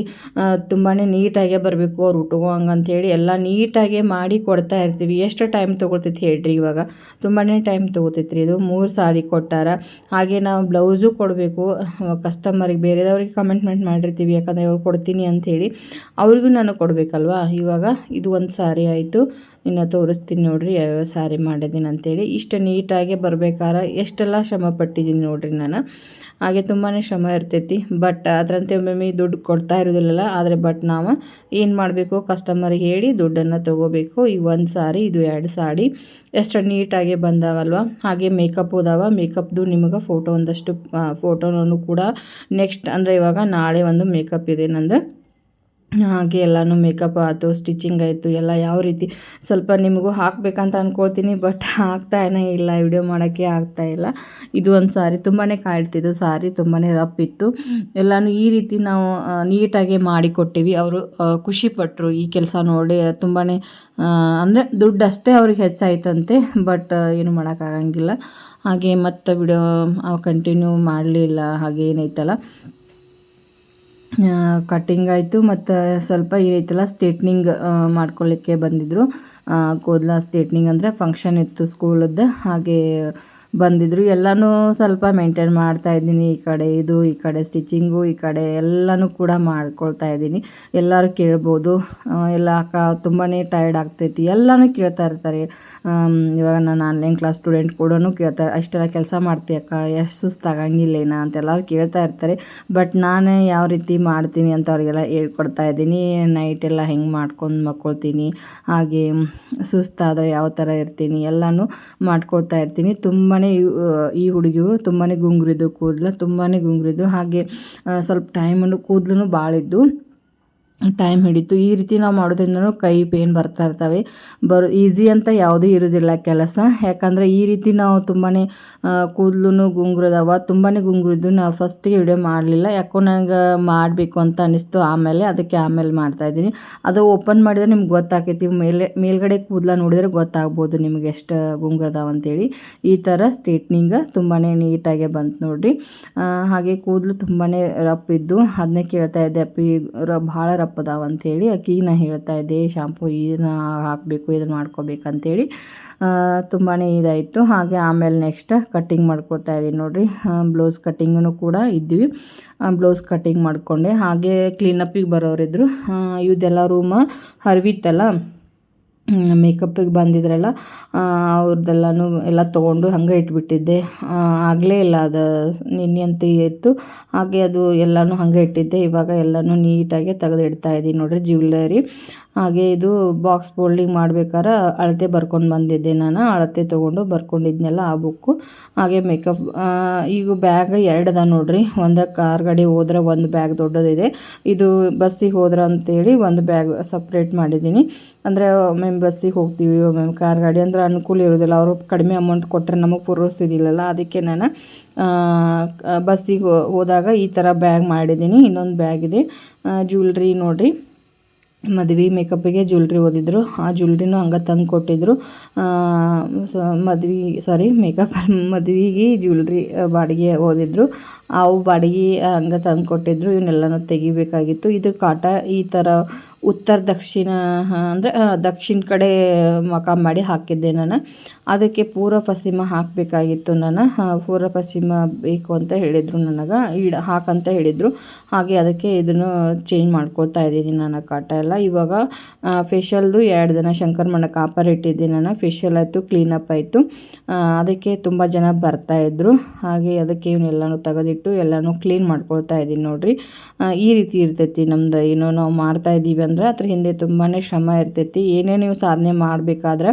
ತುಂಬಾ ನೀಟಾಗೆ ಬರಬೇಕು ಅವ್ರು ಉಟ್ಕೋ ಹಂಗಂಥೇಳಿ ಎಲ್ಲ ನೀಟಾಗೆ ಮಾಡಿ ಕೊಡ್ತಾ ಇರ್ತೀವಿ. ಎಷ್ಟು ಟೈಮ್ ತೊಗೊಳ್ತೈತಿ ಹೇಳ್ರಿ ಇವಾಗ? ತುಂಬಾ ಟೈಮ್ ತೊಗೋತೈತಿ ರೀ ಇದು. ಮೂರು ಸಾರಿ ಕೊಟ್ಟಾರ. ಹಾಗೆ ನಾವು ಬ್ಲೌಸು ಕೊಡಬೇಕು. ಕಸ್ಟಮರಿಗೆ ಬೇರೆದವ್ರಿಗೆ ಕಮೆಂಟ್ಮೆಂಟ್ ಮಾಡಿರ್ತೀವಿ, ಯಾಕಂದರೆ ಇವಾಗ ಕೊಡ್ತೀನಿ ಅಂತ ಹೇಳಿ. ಅವ್ರಿಗೂ ನಾನು ಕೊಡಬೇಕಲ್ವಾ? ಇವಾಗ ಇದು ಒಂದು ಸಾರಿ ಆಯಿತು. ಇನ್ನು ತೋರಿಸ್ತೀನಿ ನೋಡಿರಿ, ಯಾವ್ಯಾವ ಸಾರಿ ಮಾಡಿದ್ದೀನಿ ಅಂತೇಳಿ. ಇಷ್ಟು ನೀಟಾಗೆ ಬರಬೇಕಾದ್ರೆ ಎಷ್ಟೆಲ್ಲ ಶ್ರಮ ಪಟ್ಟಿದ್ದೀನಿ ನೋಡಿರಿ ನಾನು. ಹಾಗೆ ತುಂಬಾ ಶ್ರಮ ಇರ್ತೈತಿ ಬಟ್ ಅದರಂತೆ ಒಮ್ಮೊಮ್ಮೆ ದುಡ್ಡು ಕೊಡ್ತಾ ಇರೋದಿಲ್ಲಲ್ಲ, ಆದರೆ ಬಟ್ ನಾವು ಏನು ಮಾಡಬೇಕು ಕಸ್ಟಮರಿಗೆ ಹೇಳಿ ದುಡ್ಡನ್ನು ತೊಗೋಬೇಕು. ಈ ಒಂದು ಸಾರಿ, ಇದು ಎರಡು ಸಾಡಿ ಎಷ್ಟು ನೀಟಾಗಿ ಬಂದಾವಲ್ವ? ಹಾಗೆ ಮೇಕಪ್ ಹೋದಾವ ಮೇಕಪ್ದು ನಿಮಗೆ ಫೋಟೋ ಒಂದಷ್ಟು ಫೋಟೋನೂ ಕೂಡ ನೆಕ್ಸ್ಟ್ ಅಂದರೆ ಇವಾಗ ನಾಳೆ ಒಂದು ಮೇಕಪ್ ಇದೆ ನಂದು. ಹಾಗೆ ಎಲ್ಲನೂ ಮೇಕಪ್ ಆಯಿತು ಸ್ಟಿಚಿಂಗ್ ಆಯಿತು, ಎಲ್ಲ ಯಾವ ರೀತಿ ಸ್ವಲ್ಪ ನಿಮಗೂ ಹಾಕಬೇಕಂತ ಅಂದ್ಕೊಳ್ತೀನಿ ಬಟ್ ಆಗ್ತಾನೇ ಇಲ್ಲ ವಿಡಿಯೋ ಮಾಡೋಕ್ಕೆ ಇಲ್ಲ. ಇದು ಒಂದು ಸಾರಿ ತುಂಬಾ ಕಾಯ್ತಿದ್ದು ಸಾರಿ ತುಂಬಾ ರಫ್ ಇತ್ತು. ಎಲ್ಲನೂ ಈ ರೀತಿ ನಾವು ನೀಟಾಗಿ ಮಾಡಿಕೊಟ್ಟಿವಿ ಅವರು ಖುಷಿಪಟ್ಟರು ಈ ಕೆಲಸ ನೋಡಿ ತುಂಬಾ ಅಂದರೆ ದುಡ್ಡು ಅಷ್ಟೇ ಅವ್ರಿಗೆ ಹೆಚ್ಚಾಯ್ತಂತೆ ಬಟ್ ಏನು ಮಾಡೋಕ್ಕಾಗಂಗಿಲ್ಲ ಹಾಗೆ ಮತ್ತು ವಿಡಿಯೋ ಕಂಟಿನ್ಯೂ ಮಾಡಲಿಲ್ಲ, ಹಾಗೆ ಏನೈತಲ್ಲ ಕಟ್ಟಿಂಗ್ ಆಯಿತು ಮತ್ತು ಸ್ವಲ್ಪ ಏನೈತಲ್ಲ ಸ್ಟೇಟ್ನಿಂಗ್ ಮಾಡ್ಕೊಳ್ಳಿಕ್ಕೆ ಬಂದಿದ್ದರು ಕೂದಲ ಸ್ಟೇಟ್ನಿಂಗ್ ಅಂದರೆ ಫಂಕ್ಷನ್ ಇತ್ತು ಸ್ಕೂಲದ್ದು ಹಾಗೆ ಬಂದಿದ್ದರು ಎಲ್ಲನೂ ಸ್ವಲ್ಪ ಮೇಂಟೈನ್ ಮಾಡ್ತಾ ಇದ್ದೀನಿ. ಈ ಕಡೆ ಇದು, ಈ ಕಡೆ ಸ್ಟಿಚಿಂಗು ಈ ಕಡೆ ಎಲ್ಲನೂ ಕೂಡ ಮಾಡ್ಕೊಳ್ತಾ ಇದ್ದೀನಿ. ಎಲ್ಲರೂ ಕೇಳ್ಬೋದು. ಎಲ್ಲ ಅಕ್ಕ ತುಂಬಾ ಟೈರ್ಡ್ ಆಗ್ತೈತಿ. ಎಲ್ಲನೂ ಕೇಳ್ತಾ ಇರ್ತಾರೆ. ಇವಾಗ ನಾನು ಆನ್ಲೈನ್ ಕ್ಲಾಸ್ ಸ್ಟೂಡೆಂಟ್ ಕೂಡ ಕೇಳ್ತಾರೆ ಅಷ್ಟೆಲ್ಲ ಕೆಲಸ ಮಾಡ್ತೀಯ ಅಕ್ಕ? ಎಷ್ಟು ಸುಸ್ತಾಗಂಗಿಲ್ಲೇನ ಅಂತ ಎಲ್ಲರೂ ಕೇಳ್ತಾ ಇರ್ತಾರೆ. ಬಟ್ ನಾನೇ ಯಾವ ರೀತಿ ಮಾಡ್ತೀನಿ ಅಂತ ಅವರಿಗೆಲ್ಲ ಹೇಳ್ಕೊಡ್ತಾ ಇದ್ದೀನಿ. ನೈಟ್ ಎಲ್ಲ ಹೆಂಗೆ ಮಾಡ್ಕೊಂಡು ಮಕ್ಕೊಳ್ತೀನಿ? ಹಾಗೆ ಸುಸ್ತಾದರೆ ಯಾವ ಥರ ಇರ್ತೀನಿ? ಎಲ್ಲನೂ ಮಾಡ್ಕೊಳ್ತಾ ಇರ್ತೀನಿ. ತುಂಬಾ ಈ ಹುಡುಗಿಯು ತುಂಬಾ ಗುಂಗುರಿದ್ದು ಕೂದಲು ತುಂಬಾ ಗುಂಗುರಿದ್ದು ಹಾಗೆ ಸ್ವಲ್ಪ ಟೈಮನ್ನು ಕೂದಲು ಭಾಳ ಟೈಮ್ ಹಿಡಿತು. ಈ ರೀತಿ ನಾವು ಮಾಡೋದ್ರಿಂದ ಕೈ ಪೇನ್ ಬರ್ತಾ ಇರ್ತವೆ. ಬರೋ ಈಸಿ ಅಂತ ಯಾವುದೂ ಇರೋದಿಲ್ಲ ಕೆಲಸ. ಯಾಕಂದರೆ ಈ ರೀತಿ ನಾವು ತುಂಬಾ ಕೂದಲು ಗುಂಗುರದವ. ತುಂಬಾ ಗುಂಗುರಿದ್ದು ನಾವು ಫಸ್ಟಿಗೆ ವಿಡಿಯೋ ಮಾಡಲಿಲ್ಲ. ಯಾಕೋ ನನಗೆ ಮಾಡಬೇಕು ಅಂತ ಅನ್ನಿಸ್ತು ಆಮೇಲೆ ಅದಕ್ಕೆ ಆಮೇಲೆ ಮಾಡ್ತಾಯಿದ್ದೀನಿ ಅದು ಓಪನ್ ಮಾಡಿದರೆ ನಿಮ್ಗೆ ಗೊತ್ತಾಕೈತಿ. ಮೇಲೆ, ಮೇಲ್ಗಡೆ ಕೂದಲ ನೋಡಿದರೆ ಗೊತ್ತಾಗ್ಬೋದು ನಿಮ್ಗೆ ಎಷ್ಟು ಗುಂಗುರದಾವ ಅಂತೇಳಿ. ಈ ಥರ ಸ್ಟ್ರೇಟ್ನಿಂಗ್ ತುಂಬಾ ನೀಟಾಗೆ ಬಂತು ನೋಡಿರಿ. ಹಾಗೆ ಕೂದಲು ತುಂಬಾ ರಫ್ ಇದ್ದು. ಅದನ್ನೇ ಕೇಳ್ತಾ ಇದ್ದೆ. ಅಪ್ಪಿ, ರ, ಭಾಳ ರಫ್ ಅಂತ ಅಂಥೇಳಿ ಆಕಿಗೆ ನಾ ಹೇಳ್ತಾ ಇದ್ದೆ, ಶಾಂಪು ಇದನ್ನ ಹಾಕಬೇಕು, ಇದನ್ನು ಮಾಡ್ಕೋಬೇಕಂತೇಳಿ ತುಂಬಾ ಇದಾಯಿತು. ಹಾಗೆ ಆಮೇಲೆ ನೆಕ್ಸ್ಟ್ ಕಟ್ಟಿಂಗ್ ಮಾಡ್ಕೊಳ್ತಾ ಇದ್ದೀನಿ ನೋಡಿರಿ. ಬ್ಲೌಸ್ ಕಟ್ಟಿಂಗೂ ಕೂಡ ಇದ್ವಿ. ಬ್ಲೌಸ್ ಕಟ್ಟಿಂಗ್ ಮಾಡಿಕೊಂಡೆ. ಹಾಗೆ ಕ್ಲೀನಪ್ಪಿಗೆ ಬರೋರಿದ್ರು. ಇದೆಲ್ಲ ರೂಮ ಹರಿವಿತ್ತಲ್ಲ? ಮೇಕಪ್ಪಿಗೆ ಬಂದಿದ್ರಲ್ಲ ಅವ್ರದ್ದೆಲ್ಲನೂ ಎಲ್ಲ ತೊಗೊಂಡು ಹಾಗೆ ಇಟ್ಬಿಟ್ಟಿದ್ದೆ. ಆಗಲೇ ಇಲ್ಲ, ಅದು ನಿನ್ನೆ ಅಂತ ಇತ್ತು. ಹಾಗೆ ಅದು ಎಲ್ಲನೂ ಹಾಗೆ ಇಟ್ಟಿದ್ದೆ. ಇವಾಗ ಎಲ್ಲನೂ ನೀಟಾಗಿ ತೆಗೆದಿಡ್ತಾ ಇದ್ದೀನಿ ನೋಡಿರಿ ಜ್ಯುವೆಲ್ಲರಿ ಹಾಗೆ ಇದು ಬಾಕ್ಸ್ ಫೋಲ್ಡಿಂಗ್ ಮಾಡ್ಬೇಕಾರೆ ಅಳತೆ ಬರ್ಕೊಂಡು ಬಂದಿದ್ದೆ ನಾನು. ಅಳತೆ ತೊಗೊಂಡು ಬರ್ಕೊಂಡಿದ್ನೆಲ್ಲ ಆ ಬುಕ್ಕು ಹಾಗೆ ಮೇಕಪ್ ಈಗ ಬ್ಯಾಗ್ ಎರಡು ಅದ ನೋಡ್ರಿ. ಒಂದು ಕಾರ್ ಗಾಡಿ ಹೋದ್ರೆ ಒಂದು ಬ್ಯಾಗ್ ದೊಡ್ಡದಿದೆ. ಇದು ಬಸ್ಸಿಗೆ ಹೋದ್ರೆ ಅಂತೇಳಿ ಒಂದು ಬ್ಯಾಗ್ ಸಪ್ರೇಟ್ ಮಾಡಿದ್ದೀನಿ. ಅಂದರೆ ಒಮ್ಮೆ ಬಸ್ಸಿಗೆ ಹೋಗ್ತೀವಿ ಒಮ್ಮೆ ಕಾರ್ ಗಾಡಿ ಅಂದ್ರೆ ಅನುಕೂಲ ಇರೋದಿಲ್ಲ. ಅವರು ಕಡಿಮೆ ಅಮೌಂಟ್ ಕೊಟ್ಟರೆ ನಮಗೆ ಪೂರೈಸೋದಿಲ್ಲಲ್ಲ. ಅದಕ್ಕೆ ನಾನು ಬಸ್ಸಿಗೆ ಹೋದಾಗ ಈ ಥರ ಬ್ಯಾಗ್ ಮಾಡಿದ್ದೀನಿ. ಇನ್ನೊಂದು ಬ್ಯಾಗ್ ಇದೆ. ಜ್ಯುವೆಲ್ರಿ ನೋಡಿರಿ. ಮದ್ವೆ ಮೇಕಪ್ಪಿಗೆ ಜ್ಯುವೆಲ್ರಿ ಓದಿದ್ರು. ಆ ಜ್ಯುವೆಲ್ರಿನೂ ಹಂಗೆ ತಂದು ಕೊಟ್ಟಿದ್ದರು ಮದ್ವೆ ಸಾರಿ ಮೇಕಪ್ ಮದುವೆಗೆ ಜ್ಯುವೆಲ್ರಿ ಬಾಡಿಗೆ ಓದಿದ್ರು. ಅವು ಬಾಡಿಗೆ ಹಂಗೆ ತಂದು ಕೊಟ್ಟಿದ್ರು. ಇವನ್ನೆಲ್ಲನೂ ತೆಗಿಬೇಕಾಗಿತ್ತು. ಇದು ಕಾಟ, ಈ ಥರ ಉತ್ತರ ದಕ್ಷಿಣ ಅಂದರೆ ದಕ್ಷಿಣ ಕಡೆ ಮಕ ಮಾಡಿ ಹಾಕಿದ್ದೆ ನಾನು. ಅದಕ್ಕೆ ಪೂರ್ವ ಪಶ್ಚಿಮ ಹಾಕಬೇಕಾಗಿತ್ತು ನಾನು ಪೂರ್ವ ಪಶ್ಚಿಮ ಬೇಕು ಅಂತ ಹೇಳಿದರು ನನಗೆ. ಇಡ, ಹಾಕಂತ ಹೇಳಿದರು. ಹಾಗೆ ಅದಕ್ಕೆ ಇದನ್ನು ಚೇಂಜ್ ಮಾಡ್ಕೊಳ್ತಾ ಇದ್ದೀನಿ ನಾನು ಕಾಟ ಎಲ್ಲ. ಇವಾಗ ಫೇಶಿಯಲ್ದು ಎರಡು ದಿನ ಶಂಕರ್ ಮಣ್ಣ ಕಾಪರ್ ಇಟ್ಟಿದ್ದೀನಿ ನಾನು ಫೇಶಿಯಲ್ ಆಯಿತು ಕ್ಲೀನಪ್ ಆಯಿತು. ಅದಕ್ಕೆ ತುಂಬ ಜನ ಬರ್ತಾಯಿದ್ರು ಹಾಗೆ ಅದಕ್ಕೆ ಇವನ್ನೆಲ್ಲನೂ ತೆಗೆದಿಟ್ಟು ಎಲ್ಲನೂ ಕ್ಲೀನ್ ಮಾಡ್ಕೊಳ್ತಾ ಇದ್ದೀನಿ ನೋಡಿರಿ. ಈ ರೀತಿ ಇರ್ತೈತಿ ನಮ್ದು ಏನೋ ನಾವು ಮಾಡ್ತಾ ಇದ್ದೀವಿ ಅಂದ್ರೆ ಅದ್ರ ಹಿಂದೆ ತುಂಬಾ ಶ್ರಮ ಇರ್ತೈತಿ. ಏನೇ ನೀವು ಸಾಧನೆ ಮಾಡಬೇಕಾದ್ರೆ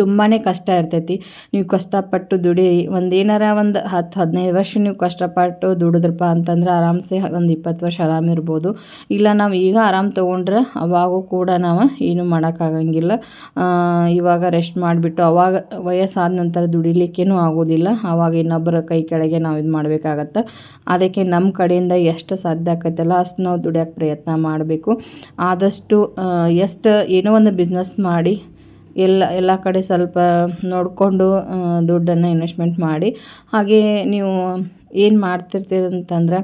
ತುಂಬಾ ಕಷ್ಟ ಇರ್ತೈತಿ. ನೀವು ಕಷ್ಟಪಟ್ಟು ದುಡಿ ಒಂದು ಏನಾರ ಒಂದು ಹತ್ತು ಹದಿನೈದು ವರ್ಷ ನೀವು ಕಷ್ಟಪಟ್ಟು ದುಡಿದ್ರಪ್ಪ ಅಂತಂದ್ರೆ ಆರಾಮ್ಸೆ ಒಂದು ಇಪ್ಪತ್ತು ವರ್ಷ ಆರಾಮಿರ್ಬೋದು ಇಲ್ಲ, ನಾವು ಈಗ ಆರಾಮ್ ತೊಗೊಂಡ್ರೆ ಅವಾಗೂ ಕೂಡ ನಾವು ಏನು ಮಾಡೋಕ್ಕಾಗಂಗಿಲ್ಲ. ಇವಾಗ ರೆಸ್ಟ್ ಮಾಡಿಬಿಟ್ಟು ಅವಾಗ ವಯಸ್ಸಾದ ನಂತರ ದುಡಿಲಿಕ್ಕೇನೂ ಆಗೋದಿಲ್ಲ. ಆವಾಗ ಇನ್ನೊಬ್ಬರ ಕೈ ಕೆಳಗೆ ನಾವು ಇದು ಮಾಡಬೇಕಾಗತ್ತೆ. ಅದಕ್ಕೆ ನಮ್ಮ ಕಡೆಯಿಂದ ಎಷ್ಟು ಸಾಧ್ಯ ಆಕೈತಲ್ಲ, ಅಷ್ಟು ನಾವು ದುಡಿಯೋಕ್ಕೆ ಪ್ರಯತ್ನ ಮಾಡಬೇಕು. ಆದಷ್ಟು ಎಷ್ಟು ಏನೋ ಒಂದು ಬಿಸ್ನೆಸ್ ಮಾಡಿ ಎಲ್ಲ ಎಲ್ಲ ಕಡೆ ಸ್ವಲ್ಪ ನೋಡಿಕೊಂಡು ದುಡ್ಡನ್ನು ಇನ್ವೆಸ್ಟ್ಮೆಂಟ್ ಮಾಡಿ. ಹಾಗೇ ನೀವು ಏನು ಮಾಡ್ತಿರ್ತೀರ ಅಂತಂದ್ರೆ,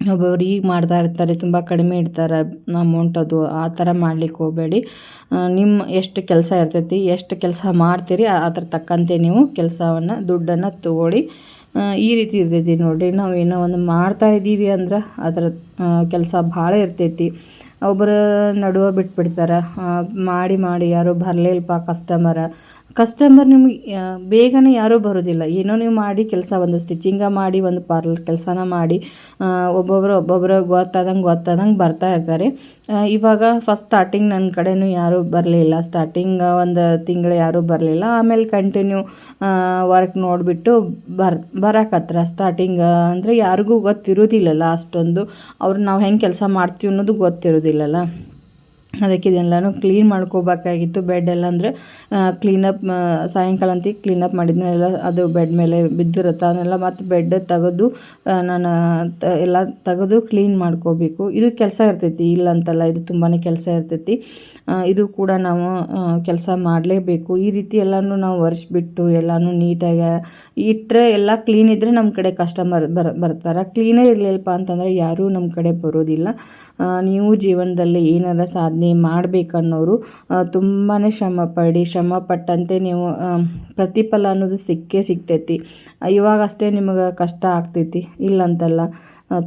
ಒಬ್ಬೊಬ್ರು ಈಗ ಮಾಡ್ತಾ ಇರ್ತಾರೆ, ತುಂಬ ಕಡಿಮೆ ಇಡ್ತಾರೆ ಅಮೌಂಟ್ ಅದು, ಆ ಥರ ಮಾಡ್ಲಿಕ್ಕೆ ಹೋಗಬೇಡಿ. ನಿಮ್ಮ ಎಷ್ಟು ಕೆಲಸ ಇರ್ತೈತಿ, ಎಷ್ಟು ಕೆಲಸ ಮಾಡ್ತೀರಿ ಅದ್ರ ತಕ್ಕಂತೆ ನೀವು ಕೆಲಸವನ್ನು, ದುಡ್ಡನ್ನು ತಗೊಳ್ಳಿ. ಈ ರೀತಿ ಇರ್ತೈತಿ ನೋಡಿರಿ. ನಾವು ಏನೋ ಒಂದು ಮಾಡ್ತಾ ಇದ್ದೀವಿ ಅಂದ್ರೆ, ಅದರ ಕೆಲಸ ಭಾಳ ಇರ್ತೈತಿ. ಒಬ್ಬರು ನಡುವೆ ಬಿಟ್ಬಿಡ್ತಾರೆ. ಮಾಡಿ ಮಾಡಿ ಯಾರೂ ಬರಲಿಲ್ಲಪ್ಪ ಕಸ್ಟಮರ ಕಸ್ಟಮರ್ ನಿಮಗೆ ಬೇಗನೆ ಯಾರೂ ಬರೋದಿಲ್ಲ. ಏನೋ ನೀವು ಮಾಡಿ ಕೆಲಸ ಒಂದು ಸ್ಟಿಚಿಂಗ ಮಾಡಿ, ಒಂದು ಪಾರ್ಲರ್ ಕೆಲಸನ ಮಾಡಿ ಒಬ್ಬೊಬ್ಬರು ಒಬ್ಬೊಬ್ಬರು ಗೊತ್ತಾದಂಗೆ ಗೊತ್ತಾದಂಗೆ ಬರ್ತಾ ಇರ್ತಾರೆ. ಇವಾಗ ಫಸ್ಟ್ ಸ್ಟಾರ್ಟಿಂಗ್ ನನ್ನ ಕಡೆಯೂ ಯಾರೂ ಬರಲಿಲ್ಲ. ಸ್ಟಾರ್ಟಿಂಗ್ ಒಂದು ತಿಂಗಳು ಯಾರೂ ಬರಲಿಲ್ಲ. ಆಮೇಲೆ ಕಂಟಿನ್ಯೂ ವರ್ಕ್ ನೋಡಿಬಿಟ್ಟು ಬರ್ ಬರಕತ್ರ ಸ್ಟಾರ್ಟಿಂಗ್ ಅಂದರೆ ಯಾರಿಗೂ ಗೊತ್ತಿರೋದಿಲ್ಲಲ್ಲ ಅಷ್ಟೊಂದು. ಅವ್ರು ನಾವು ಹೆಂಗೆ ಕೆಲಸ ಮಾಡ್ತೀವಿ ಅನ್ನೋದು ಗೊತ್ತಿರೋದಿಲ್ಲಲ್ಲ. ಅದಕ್ಕೆ ಇದೆಲ್ಲನೂ ಕ್ಲೀನ್ ಮಾಡ್ಕೋಬೇಕಾಗಿತ್ತು ಬೆಡ್ ಎಲ್ಲ ಅಂದರೆ ಕ್ಲೀನಪ್ ಸಾಯಂಕಾಲ ಅಂತ ಕ್ಲೀನಪ್ ಮಾಡಿದ್ನೆಲ್ಲ ಅದು ಬೆಡ್ ಮೇಲೆ ಬಿದ್ದಿರುತ್ತೆ ಅದನ್ನೆಲ್ಲ ಮತ್ತು ಬೆಡ್ ತೆಗೆದು ನಾನು ಎಲ್ಲ ತೆಗೆದು ಕ್ಲೀನ್ ಮಾಡ್ಕೋಬೇಕು. ಇದು ಕೆಲಸ ಇರ್ತೈತಿ, ಇಲ್ಲ ಅಂತಲ್ಲ, ಇದು ತುಂಬಾ ಕೆಲಸ ಇರ್ತೈತಿ. ಇದು ಕೂಡ ನಾವು ಕೆಲಸ ಮಾಡಲೇಬೇಕು. ಈ ರೀತಿ ಎಲ್ಲನೂ ನಾವು ಒರೆಸ್ಬಿಟ್ಟು, ಎಲ್ಲನೂ ನೀಟಾಗಿ ಇಟ್ಟರೆ ಎಲ್ಲ ಕ್ಲೀನ್ ಇದ್ದರೆ ನಮ್ಮ ಕಡೆ ಕಸ್ಟಮರ್ ಬರ್, ಬರ್ತಾರೆ. ಕ್ಲೀನೇ ಇರಲಿಲ್ಲಪ್ಪ ಅಂತಂದರೆ ಯಾರೂ ನಮ್ಮ ಕಡೆ ಬರೋದಿಲ್ಲ. ನೀವು ಜೀವನದಲ್ಲಿ ಏನಾರ ಸಾಧನೆ ಮಾಡಬೇಕನ್ನೋರು ತುಂಬಾ ಶ್ರಮ ಪಡಿ ಶ್ರಮ ಪಟ್ಟಂತೆ ನೀವು ಪ್ರತಿಫಲ ಅನ್ನೋದು ಸಿಕ್ಕೇ ಸಿಗ್ತೈತಿ. ಇವಾಗ ಅಷ್ಟೇ ನಿಮಗೆ ಕಷ್ಟ ಆಗ್ತೈತಿ. ಇಲ್ಲಂತಲ್ಲ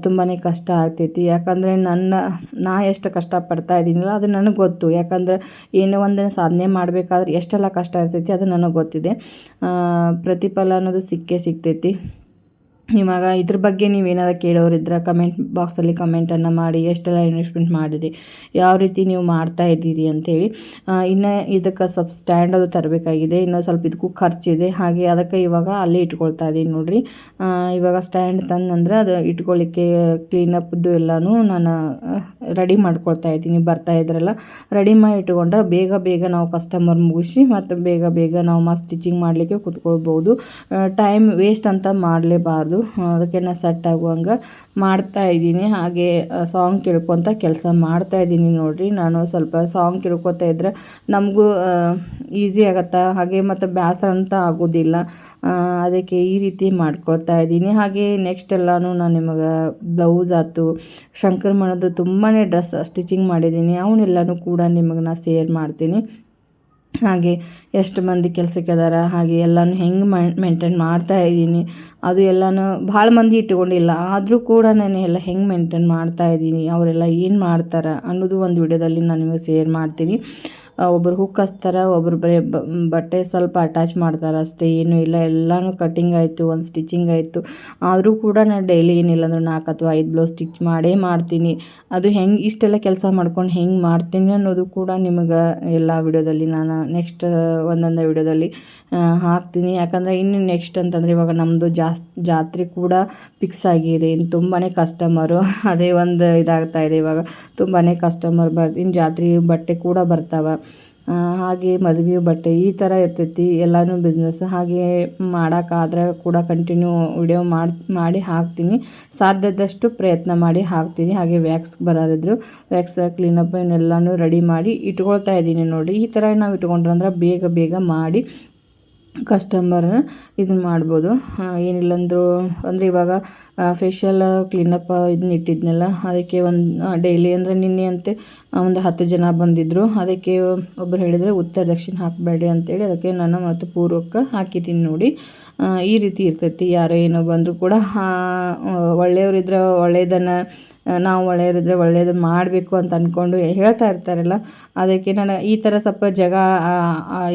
ತುಂಬಾ ಕಷ್ಟ ಆಗ್ತೈತಿ. ಯಾಕಂದರೆ ನನ್ನ, ನಾ ಎಷ್ಟು ಕಷ್ಟಪಡ್ತಾ ಇದ್ದೀನಲ್ಲ, ಅದು ನನಗೆ ಗೊತ್ತು. ಯಾಕಂದರೆ ಏನೋ ಒಂದು ಸಾಧನೆ ಮಾಡಬೇಕಾದ್ರೆ ಎಷ್ಟೆಲ್ಲ ಕಷ್ಟ ಇರ್ತೈತಿ, ಅದು ನನಗೆ ಗೊತ್ತಿದೆ. ಪ್ರತಿಫಲ ಅನ್ನೋದು ಸಿಕ್ಕೇ ಸಿಗ್ತೈತಿ. ಇವಾಗ ಇದ್ರ ಬಗ್ಗೆ ನೀವು ನೀವೇನಾದ್ರು ಕೇಳೋರಿದ್ರೆ ಕಮೆಂಟ್ ಬಾಕ್ಸಲ್ಲಿ ಕಮೆಂಟನ್ನು ಮಾಡಿ, ಎಷ್ಟೆಲ್ಲ ಇನ್ವೆಸ್ಟ್ಮೆಂಟ್ ಮಾಡಿದೆ ಯಾವ ರೀತಿ ನೀವು ಮಾಡ್ತಾ ಇದ್ದೀರಿ ಅಂಥೇಳಿ ಇನ್ನು ಇದಕ್ಕೆ ಸ್ವಲ್ಪ ಸ್ಟ್ಯಾಂಡ್ ಅದು ತರಬೇಕಾಗಿದೆ, ಇನ್ನೂ ಸ್ವಲ್ಪ ಇದಕ್ಕೂ ಖರ್ಚಿದೆ. ಹಾಗೆ ಅದಕ್ಕೆ ಇವಾಗ ಅಲ್ಲೇ ಇಟ್ಕೊಳ್ತಾ ಇದ್ದೀನಿ ನೋಡಿರಿ. ಇವಾಗ ಸ್ಟ್ಯಾಂಡ್ ತಂದಂದ್ರೆ ಅದು ಇಟ್ಕೊಳ್ಳಿಕ್ಕೆ ಕ್ಲೀನಪ್ದು ಎಲ್ಲನೂ ನಾನು ರೆಡಿ ಮಾಡ್ಕೊಳ್ತಾ ಇದ್ದೀನಿ. ಬರ್ತಾ ಇದ್ರಲ್ಲ ರೆಡಿ ಮಾಡಿ ಇಟ್ಕೊಂಡ್ರೆ ಬೇಗ ಬೇಗ ನಾವು ಕಸ್ಟಮರ್ ಮುಗಿಸಿ ಮತ್ತು ಬೇಗ ಬೇಗ ನಾವು ಮಸ್ತ್ ಸ್ಟಿಚಿಂಗ್ ಮಾಡಲಿಕ್ಕೆ ಕುತ್ಕೊಳ್ಬೋದು ಟೈಮ್ ವೇಸ್ಟ್ ಅಂತ ಮಾಡಲೇಬಾರ್ದು. ಅದಕ್ಕೆ ನಾನು ಸೆಟ್ ಆಗುವಂಗೆ ಮಾಡ್ತಾ ಇದ್ದೀನಿ. ಹಾಗೆ ಸಾಂಗ್ ಕೇಳ್ಕೊತ ಕೆಲಸ ಮಾಡ್ತಾ ಇದ್ದೀನಿ ನೋಡಿರಿ. ನಾನು ಸ್ವಲ್ಪ ಸಾಂಗ್ ಕೇಳ್ಕೊತಾ ಇದ್ದರೆ ನಮಗೂ ಈಸಿ ಆಗತ್ತೆ? ಹಾಗೆ ಮತ್ತು ಬೇಸರ ಅಂತ ಆಗೋದಿಲ್ಲ. ಅದಕ್ಕೆ ಈ ರೀತಿ ಮಾಡ್ಕೊಳ್ತಾ ಇದ್ದೀನಿ. ಹಾಗೆ ನೆಕ್ಸ್ಟ್ ಎಲ್ಲನೂ ನಾನು ನಿಮಗೆ ಬ್ಲೌಸ್ ಆಯ್ತು ಶಂಕರ್ ಮಣದ್ದು ತುಂಬಾ ಡ್ರೆಸ್ ಸ್ಟಿಚಿಂಗ್ ಮಾಡಿದ್ದೀನಿ. ಅವನ್ನೆಲ್ಲನೂ ಕೂಡ ನಿಮಗೆ ನಾನು ಸೇರ್ ಮಾಡ್ತೀನಿ. ಹಾಗೆ ಎಷ್ಟು ಮಂದಿ ಕೆಲ್ಸಕ್ಕೆ ಅದಾರ, ಹಾಗೆ ಎಲ್ಲನೂ ಹೆಂಗೆ ಮೇಂಟೈನ್ ಮಾಡ್ತಾ ಇದ್ದೀನಿ. ಅದು ಎಲ್ಲನೂ ಭಾಳ ಮಂದಿ ಇಟ್ಕೊಂಡಿಲ್ಲ ಆದರೂ ಕೂಡ ನಾನು ಎಲ್ಲ ಹೆಂಗೆ ಮೇಂಟೈನ್ ಮಾಡ್ತಾ ಇದ್ದೀನಿ, ಅವರೆಲ್ಲ ಏನು ಮಾಡ್ತಾರೆ ಅನ್ನೋದು ಒಂದು ವಿಡಿಯೋದಲ್ಲಿ ನಾನು ನಿಮಗೆ ಶೇರ್ ಮಾಡ್ತೀನಿ. ಒಬ್ಬರು ಹುಕ್ ಹಚ್ತಾರೆ ಒಬ್ಬರು ಬರೀ ಬಟ್ಟೆ ಸ್ವಲ್ಪ ಅಟ್ಯಾಚ್ ಮಾಡ್ತಾರೆ ಅಷ್ಟೇ, ಏನೂ ಇಲ್ಲ, ಎಲ್ಲನೂ ಕಟ್ಟಿಂಗ್ ಆಯಿತು, ಒಂದು ಸ್ಟಿಚಿಂಗ್ ಆಯಿತು. ಆದರೂ ಕೂಡ ನಾನು ಡೈಲಿ ಏನಿಲ್ಲ ಅಂದ್ರೆ ನಾಲ್ಕು ಅಥವಾ ಐದು ಬ್ಲೌಸ್ ಸ್ಟಿಚ್ ಮಾಡೇ ಮಾಡ್ತೀನಿ. ಅದು ಹೆಂಗೆ, ಇಷ್ಟೆಲ್ಲ ಕೆಲಸ ಮಾಡ್ಕೊಂಡು ಹೆಂಗೆ ಮಾಡ್ತೀನಿ ಅನ್ನೋದು ಕೂಡ ನಿಮಗೆ ಎಲ್ಲ ವಿಡಿಯೋದಲ್ಲಿ ನಾನು ನೆಕ್ಸ್ಟ್ ಒಂದೊಂದು ವಿಡಿಯೋದಲ್ಲಿ ಹಾಕ್ತೀನಿ. ಯಾಕಂದರೆ ಇನ್ನು ನೆಕ್ಸ್ಟ್ ಅಂತಂದರೆ ಇವಾಗ ನಮ್ಮದು ಜಾಸ್, ಜಾತ್ರೆ ಕೂಡ ಫಿಕ್ಸ್ ಆಗಿದೆ. ಇನ್ನು ತುಂಬಾ ಕಸ್ಟಮರು ಅದೇ ಒಂದು ಇದಾಗ್ತಾ ಇದೆ ಇವಾಗ. ತುಂಬಾ ಕಸ್ಟಮರ್ ಬರ್ ಇನ್ನು ಜಾತ್ರೆ ಬಟ್ಟೆ ಕೂಡ ಬರ್ತಾವೆ. ಹಾಗೆ ಮದುವೆ ಬಟ್ಟೆ ಈ ಥರ ಇರ್ತೈತಿ, ಎಲ್ಲನೂ ಬಿಸ್ನೆಸ್ ಹಾಗೆ ಮಾಡೋಕ್ಕಾದ್ರೆ ಕೂಡ ಕಂಟಿನ್ಯೂ ವಿಡಿಯೋ ಮಾಡಿ ಮಾಡಿ ಹಾಕ್ತೀನಿ. ಸಾಧ್ಯದಷ್ಟು ಪ್ರಯತ್ನ ಮಾಡಿ ಹಾಕ್ತೀನಿ. ಹಾಗೆ ವ್ಯಾಕ್ಸ್ ಬರೋರಿದ್ರು ವ್ಯಾಕ್ಸ್ ಕ್ಲೀನಪ್ ಇವನ್ನೆಲ್ಲನೂ ರೆಡಿ ಮಾಡಿ ಇಟ್ಕೊಳ್ತಾ ಇದ್ದೀನಿ ನೋಡಿ. ಈ ಥರ ನಾವು ಇಟ್ಕೊಂಡ್ರೆ ಅಂದ್ರೆ ಬೇಗ ಬೇಗ ಮಾಡಿ ಕಸ್ಟಮರ್ನ ಇದನ್ನ ಮಾಡ್ಬೋದು. ಏನಿಲ್ಲ ಅಂದರೂ ಅಂದರೆ ಇವಾಗ ಫೇಶಿಯಲ್ ಕ್ಲೀನಪ್ ಇದನ್ನ ಇಟ್ಟಿದ್ನಲ್ಲ, ಅದಕ್ಕೆ ಒಂದು ಡೈಲಿ ಅಂದರೆ ನಿನ್ನೆ ಅಂತೆ ಒಂದು ಹತ್ತು ಜನ ಬಂದಿದ್ದರು ಅದಕ್ಕೆ ಒಬ್ಬರು ಹೇಳಿದರೆ, ಉತ್ತರ, ದಕ್ಷಿಣ ಹಾಕಬೇಡಿ ಅಂತೇಳಿ, ಅದಕ್ಕೆ ನಾನು ಮತ್ತು ಪೂರ್ವಕ್ಕೆ ಹಾಕಿದ್ದೀನಿ ನೋಡಿ. ಈ ರೀತಿ ಇರ್ತೈತಿ. ಯಾರೋ ಏನೋ ಬಂದರೂ ಕೂಡ ಒಳ್ಳೆಯವರಿದ್ರೆ ಒಳ್ಳೆಯದನ್ನು ನಾವು ಒಳ್ಳೆಯವರಿದ್ರೆ ಒಳ್ಳೆಯದು ಮಾಡಬೇಕು ಅಂತ ಅಂದ್ಕೊಂಡು ಹೇಳ್ತಾ ಇರ್ತಾರಲ್ಲ, ಅದಕ್ಕೆ ನಾನು ಈ ಥರ ಸ್ವಲ್ಪ ಜಗ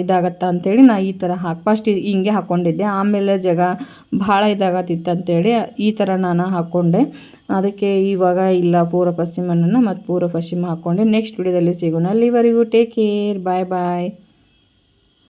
ಇದಾಗತ್ತಾ ಅಂಥೇಳಿ ನಾನು ಈ ಥರ ಹಾಕಿ ಫಸ್ಟ್ ಹಿಂಗೆ ಹಾಕ್ಕೊಂಡಿದ್ದೆ ಆಮೇಲೆ ಜಗ ಭಾಳ ಇದಾಗತ್ತಿತ್ತು ಅಂತೇಳಿ ಈ ಥರ ನಾನು ಹಾಕ್ಕೊಂಡೆ ಅದಕ್ಕೆ ಇವಾಗ ಇಲ್ಲ, ಪೂರ್ವ ಪಶ್ಚಿಮನನ್ನು ಮತ್ತು ಪೂರ್ವ ಪಶ್ಚಿಮ ಹಾಕ್ಕೊಂಡೆ ನೆಕ್ಸ್ಟ್ ವಿಡಿಯೋದಲ್ಲಿ ಸಿಗೋಣ. ಅಲ್ಲಿವರೆಗೂ ಟೇಕ್ ಕೇರ್ ಬಾಯ್ ಬಾಯ್